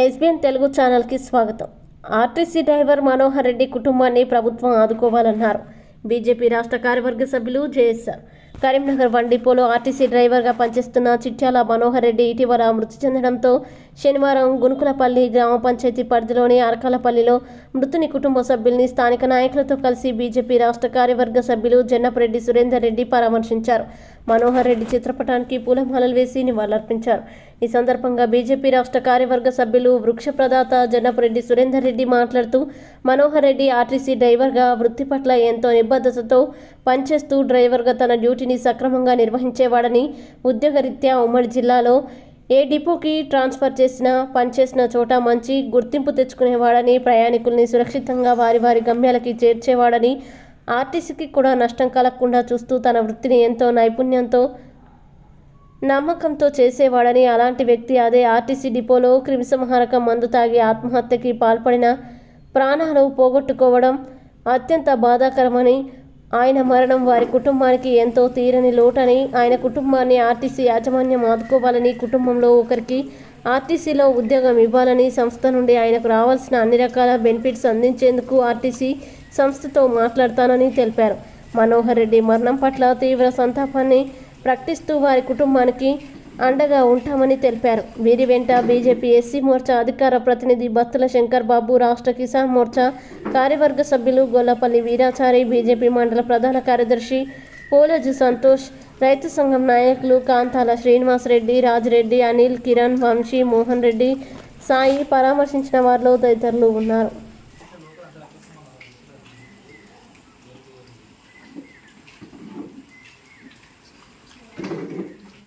SBN Telugu ఛానల్కి స్వాగతం. RTC driver Manohar Reddy కుటుంబాన్ని ప్రభుత్వం ఆదుకోవాలన్నారు. బీజేపీ రాష్ట్ర కార్యవర్గ సభ్యులు జేఎస్ఆర్. కరీంనగర్ వన్ డిపోలో ఆర్టీసీ డ్రైవర్గా పనిచేస్తున్న చిట్యాల మనోహర్ రెడ్డి ఇటీవల మృతి చెందడంతో శనివారం గునుకులపల్లి గ్రామ పంచాయతీ పరిధిలోని అరకాలపల్లిలో మృతుని కుటుంబ సభ్యుల్ని స్థానిక నాయకులతో కలిసి బీజేపీ రాష్ట్ర కార్యవర్గ సభ్యులు జన్నపరెడ్డి సురేందర్ రెడ్డి పరామర్శించారు. మనోహర్ రెడ్డి చిత్రపటానికి పూలమాలలు వేసి నివాళులర్పించారు. ఈ సందర్భంగా బీజేపీ రాష్ట్ర కార్యవర్గ సభ్యులు వృక్ష ప్రదాత జన్నపరెడ్డి సురేందర్ రెడ్డి మాట్లాడుతూ మనోహర్ రెడ్డి ఆర్టీసీ డ్రైవర్గా వృత్తి పట్ల ఎంతో నిబద్ధతతో పనిచేస్తూ డ్రైవర్గా తన డ్యూటీ డ్యూటీని సక్రమంగా నిర్వహించేవాడని ఉద్యోగరీత్యా ఉమ్మడి జిల్లాలో ఏ డిపోకి ట్రాన్స్ఫర్ చేసినా పనిచేసిన చోట మంచి గుర్తింపు తెచ్చుకునేవాడని ప్రయాణికుల్ని సురక్షితంగా వారి వారి గమ్యాలకి చేర్చేవాడని ఆర్టీసీకి కూడా నష్టం కలగకుండా చూస్తూ తన వృత్తిని ఎంతో నైపుణ్యంతో నమ్మకంతో చేసేవాడని అలాంటి వ్యక్తి అదే ఆర్టీసీ డిపోలో క్రిమిసంహారక మందు తాగి ఆత్మహత్యకి పాల్పడిన ప్రాణాలు పోగొట్టుకోవడం అత్యంత బాధాకరమని ఆయన మరణం వారి కుటుంబానికి ఎంతో తీరని లోటని ఆయన కుటుంబాన్ని ఆర్టీసీ యాజమాన్యం ఆదుకోవాలని కుటుంబంలో ఒకరికి ఆర్టీసీలో ఉద్యోగం ఇవ్వాలని సంస్థ నుండి ఆయనకు రావాల్సిన అన్ని రకాల బెనిఫిట్స్ అందించేందుకు ఆర్టీసీ సంస్థతో మాట్లాడతానని తెలిపారు. మనోహర్ రెడ్డి మరణం పట్ల తీవ్ర సంతాపాన్ని ప్రకటిస్తూ వారి కుటుంబానికి అండగా ఉంటామని తెలిపారు. వీరి వెంట బీజేపీ ఎస్సీ మోర్చా అధికార ప్రతినిధి బత్తుల శంకర్ బాబు రాష్ట్ర కిసాన్ మోర్చా కార్యవర్గ సభ్యులు గొల్లపల్లి వీరాచారి బీజేపీ మండల ప్రధాన కార్యదర్శి పోలజు సంతోష్ రైతు సంఘం నాయకులు కాంతాల శ్రీనివాసరెడ్డి రాజిరెడ్డి అనిల్ కిరణ్ వంశీ మోహన్ రెడ్డి సాయి పరామర్శించిన వారిలో తదితరులు ఉన్నారు.